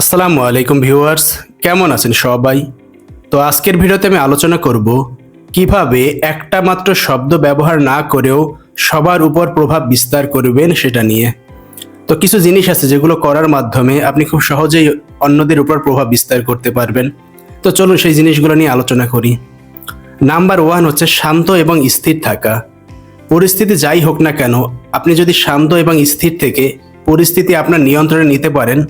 আসসালামু আলাইকুম ভিউয়ার্স, কেমন আছেন সবাই? তো আজকের ভিডিওতে আমি আলোচনা করব কীভাবে একটা মাত্র শব্দ ব্যবহার না করেও সবার উপর প্রভাব বিস্তার করবেন সেটা নিয়ে। তো কিছু জিনিস আছে যেগুলো করার মাধ্যমে আপনি খুব সহজেই অন্যদের উপর প্রভাব বিস্তার করতে পারবেন। তো চলুন সেই জিনিসগুলো নিয়ে আলোচনা করি। নাম্বার ওয়ান হচ্ছে শান্ত এবং স্থির থাকা। পরিস্থিতি যাই হোক না কেন, আপনি যদি শান্ত এবং স্থির থেকে পরিস্থিতি আপনার নিয়ন্ত্রণে নিতে পারেন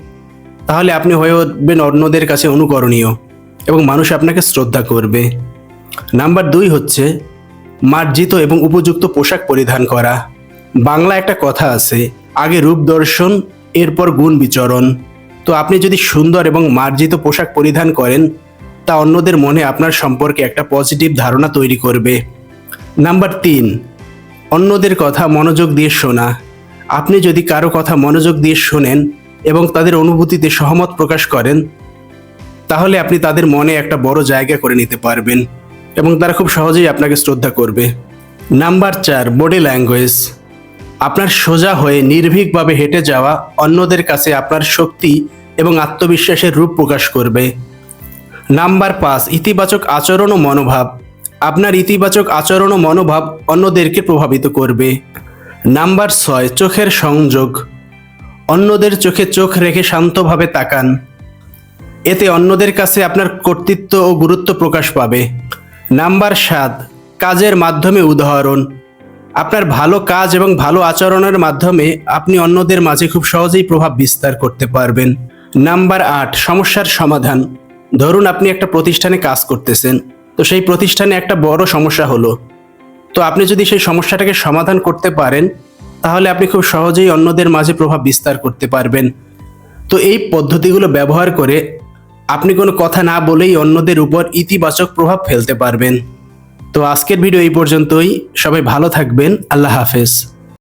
তাহলে আপনি হয়ে উঠবেন অন্যদের কাছে অনুকরণীয় এবং মানুষ আপনাকে শ্রদ্ধা করবে। নাম্বার দুই হচ্ছে, মার্জিত এবং উপযুক্ত পোশাক পরিধান করা। বাংলা একটা কথা আছে, আগে রূপ দর্শন, এরপর গুণ বিচরণ। তো আপনি যদি সুন্দর এবং মার্জিত পোশাক পরিধান করেন, তা অন্যদের মনে আপনার সম্পর্কে একটা পজিটিভ ধারণা তৈরি করবে। নাম্বার তিন, অন্যদের কথা মনোযোগ দিয়ে শোনা। আপনি যদি কারও কথা মনোযোগ দিয়ে শোনেন এবং তাদের অনুভূতিতে সহমত প্রকাশ করেন, তাহলে আপনি তাদের মনে একটা বড় জায়গা করে নিতে পারবেন এবং তারা খুব সহজেই আপনাকে শ্রদ্ধা করবে। নাম্বার চার, বডি ল্যাঙ্গুয়েজ। আপনার সোজা হয়ে নির্ভীকভাবে হেঁটে যাওয়া অন্যদের কাছে আপনার শক্তি এবং আত্মবিশ্বাসের রূপ প্রকাশ করবে। নাম্বার পাঁচ, ইতিবাচক আচরণ ও মনোভাব। আপনার ইতিবাচক আচরণ ও মনোভাব অন্যদেরকে প্রভাবিত করবে। নাম্বার ছয়, চোখের সংযোগ। অন্যদের চোখে চোখ রেখে শান্তভাবে তাকান। এতে অন্যদের কাছে আপনার কর্তৃত্ব ও গুরুত্ব প্রকাশ পাবে। নাম্বার সাত, কাজের মাধ্যমে উদাহরণ। আপনার ভালো কাজ এবং ভালো আচরণের মাধ্যমে আপনি অন্যদের মাঝে খুব সহজেই প্রভাব বিস্তার করতে পারবেন। নাম্বার আট, সমস্যার সমাধান। ধরুন আপনি একটা প্রতিষ্ঠানে কাজ করতেছেন, তো সেই প্রতিষ্ঠানে একটা বড় সমস্যা হলো। তো আপনি যদি সেই সমস্যাটাকে সমাধান করতে পারেন তাহলে আপনি খুব সহজেই অন্যদের মাঝে প্রভাব বিস্তার করতে পারবেন। তো এই পদ্ধতিগুলো ব্যবহার করে আপনি কোনো কথা না বলেই অন্যদের উপর ইতিবাচক প্রভাব ফেলতে পারবেন। তো আজকের ভিডিও এই পর্যন্তই। সবাই ভালো থাকবেন। আল্লাহ হাফেজ।